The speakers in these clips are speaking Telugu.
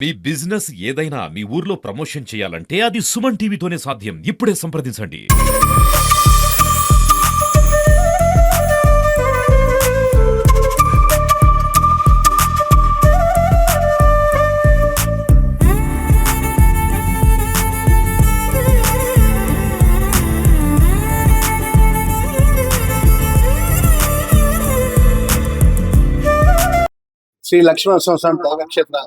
మీ బిజినెస్ ఏదైనా మీ ఊర్లో ప్రమోషన్ చేయాలంటే అది సుమన్ టీవీతోనే సాధ్యం. ఇప్పుడే సంప్రదించండి. శ్రీ లక్ష్మణ సంవత్సరం నక్షత్ర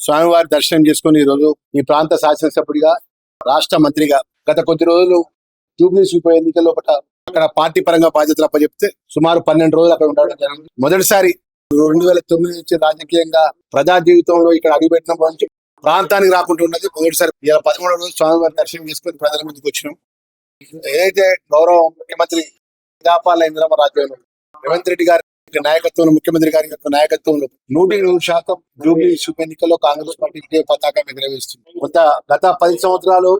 స్వామివారి దర్శనం చేసుకుని ఈ రోజు ఈ ప్రాంత శాసనసభ్యుడిగా రాష్ట్ర మంత్రిగా గత కొద్ది రోజులు జూబ్లీస్ ఉప ఎన్నికల్లో లోపల అక్కడ పార్టీ పరంగా బాధ్యతలు అప్పచెప్తే సుమారు పన్నెండు రోజులు అక్కడ ఉండడం జరిగింది. మొదటిసారి రెండు వేల తొమ్మిది నుంచి రాజకీయంగా ప్రజా జీవితంలో ఇక్కడ అడుగుపెట్టినప్పటి నుంచి ప్రాంతానికి రాకుండా ఉన్నది. మొదటిసారి ఇలా పదమూడు రోజులు స్వామివారి దర్శనం చేసుకుని ప్రజల ముందుకు వచ్చినాం. ఏదైతే గౌరవ ముఖ్యమంత్రి జాపాల ఇంద్రమ రాజ్యాంగం రేవంత్ రెడ్డి గారి నాయకత్వంలో ముఖ్యమంత్రి గారి యొక్క నాయకత్వంలో నూటికి నూరు శాతం జూబ్లీ ఉప ఎన్నికల్లో కాంగ్రెస్ పార్టీ విజయ పతాకం ఎగరవేస్తుంది కొంత గత పది సంవత్సరాలు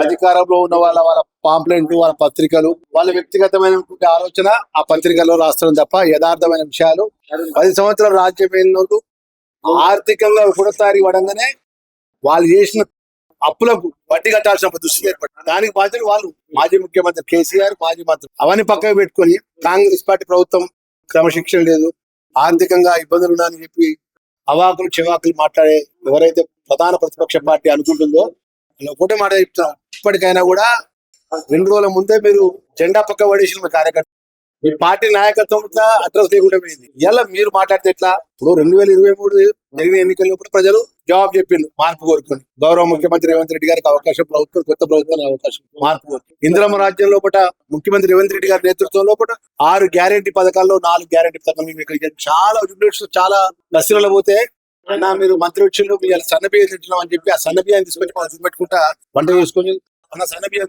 అధికారంలో ఉన్న వాళ్ళ వాళ్ళ పాంప్లెంట్లు వాళ్ళ పత్రికలు వాళ్ళ వ్యక్తిగతమైనటువంటి ఆలోచన ఆ పత్రికల్లో రాస్తారు తప్ప యథార్థమైన విషయాలు పది సంవత్సరాలు రాజ్యం ఆర్థికంగా ఒకటోసారి ఇవ్వడంగానే వాళ్ళు చేసిన అప్పులకు వడ్డీ కట్టాల్సిన దుస్థితి ఏర్పడింది. దానికి బాధ్యత వాళ్ళు. మాజీ ముఖ్యమంత్రి కేసీఆర్ మాజీ మంత్రి. అవన్నీ పక్కకు పెట్టుకొని కాంగ్రెస్ పార్టీ ప్రభుత్వం క్రమశిక్షణ లేదు. ఆర్థికంగా ఇబ్బందులు ఉన్నాయని చెప్పి అవాకులు చివాకులు మాట్లాడే ఎవరైతే ప్రధాన ప్రతిపక్ష పార్టీ అనుకుంటుందో ఒకటే మాట చెప్తున్నాం. ఇప్పటికైనా కూడా రెండు రోజుల ముందే మీరు జెండా పక్క పడేసిన కార్యకర్త మీ పార్టీ నాయకత్వం అడ్రస్ లేకుండా పోయింది. ఇలా మీరు మాట్లాడితే ఎట్లా? ఇప్పుడు రెండు వేల ఇరవై మూడు జరిగిన ఎన్నికల్లో కూడా ప్రజలు జవాబు చెప్పింది మార్పు కోరుకుని. గౌరవ ముఖ్యమంత్రి రేవంత్ రెడ్డి గారికి అవకాశం ప్రభుత్వం కొత్త ప్రభుత్వానికి అవకాశం మార్పు కోరుకు ఇందిరమ్మ రాజ్యం లోపల ముఖ్యమంత్రి రేవంత్ రెడ్డి గారి నేతృత్వం లోపల ఆరు గ్యారెంటీ పథకాల్లో నాలుగు గ్యారెంటీ పథకాలు మేము ఇక్కడ చాలా యూనిట్స్ చాలా బస్సులలో పోతే అన్నా మీరు మంత్రి వచ్చిండ్రు మీరు సన్న బియ్యం తింటున్నాం అని చెప్పి ఆ సన్న బియ్యాన్ని తీసుకొచ్చి మనం పెట్టుకుంటా వంట చేసుకొని మన సన్నబియ్యం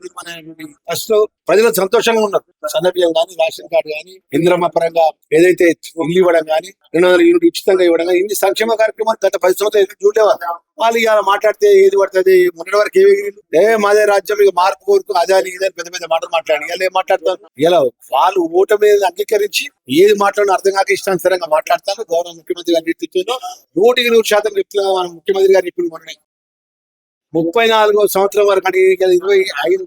ఫస్ట్ ప్రజలు సంతోషంగా ఉన్నారు. సన్నబియ్యం కానీ రేషన్ కార్డు కానీ ఇంద్రమ్మ పరంగా ఏదైతే ఇల్లు ఇవ్వడం కానీ రెండు వందల యూనిట్ ఉచితంగా ఇవ్వడం కానీ ఇన్ని సంక్షేమ కార్యక్రమాలు గత పది సంవత్సరాలు చూడలేవారు వాళ్ళు ఇవాళ మాట్లాడితే ఏది పడుతుంది? మొన్నటి వరకు ఏమి ఏ మాదే రాజ్యం ఇక మార్పు కోరుకు అదే అని ఇదే అని పెద్ద పెద్ద మాటలు మాట్లాడి ఇలా ఏం మాట్లాడతారు? ఇలా వాళ్ళు ఓటమి అంగీకరించి ఏది మాట్లాడిన అర్థం కాక ఇష్టానుసారంగా మాట్లాడతారు. గౌరవ ముఖ్యమంత్రి గారి నూటికి నూరు శాతం చెప్తున్నా ముఖ్యమంత్రి గారు ఇప్పుడు మొన్న ముప్పై నాలుగో సంవత్సరం వరకు అంటే ఇరవై ఐదు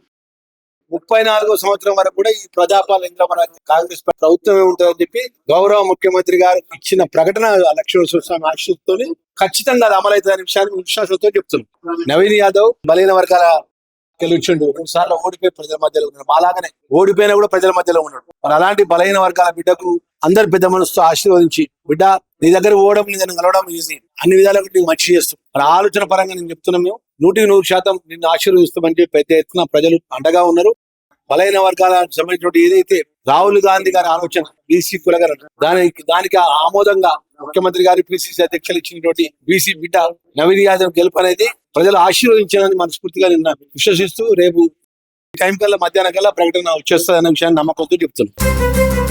ముప్పై నాలుగో సంవత్సరం వరకు కూడా ఈ ప్రజాపాలన ఇంద్రమరాజు కాంగ్రెస్ ప్రభుత్వమే ఉంటుందని చెప్పి గౌరవ ముఖ్యమంత్రి గారు ఇచ్చిన ప్రకటన లక్ష్మణ స్వామి ఆశీస్సుతో ఖచ్చితంగా అది అమలవుతుందనే విషయాన్ని విశ్వాసంతో చెప్తున్నాం నవీన్ యాదవ్ బలైన వర్గాల గెలిచిండు. రెండు సార్లు ఓడిపోయి ప్రజల మధ్యలో ఉన్నాడు. మాలాగానే ఓడిపోయినా కూడా ప్రజల మధ్యలో ఉన్నాడు. మరి అలాంటి బలహీన వర్గాల బిడ్డకు అందరు పెద్ద మనసుతో ఆశీర్వదించి బిడ్డ నీ దగ్గర ఓవడం నీ దగ్గర కలవడం ఈజీ అన్ని విధాలుగా నీకు మంచి చేస్తాం. మన ఆలోచన పరంగా నేను చెప్తున్నా మేము నూటికి నూరు శాతం నిన్ను ఆశీర్వదిస్తామని చెప్పి పెద్ద ఎత్తున ప్రజలు అండగా ఉన్నారు. బలైన వర్గాల సంబంధించినటువంటి ఏదైతే రాహుల్ గాంధీ గారి ఆలోచన బీసీ కులగర దానికి దానికి ఆమోదంగా ముఖ్యమంత్రి గారి పిసిసి అధ్యక్షులు ఇచ్చినటువంటి బీసీ బిడ్డ నవీన్ యాదవ్ గెలుపు అనేది ప్రజలు ఆశీర్వదించాలని మనస్ఫూర్తిగా నిన్న విశ్వసిస్తూ రేపు ఈ టైం కల్లా మధ్యాహ్నం కల్లా ప్రకటన వచ్చేస్తుందనే విషయాన్ని నమ్మకంతో చెప్తున్నాను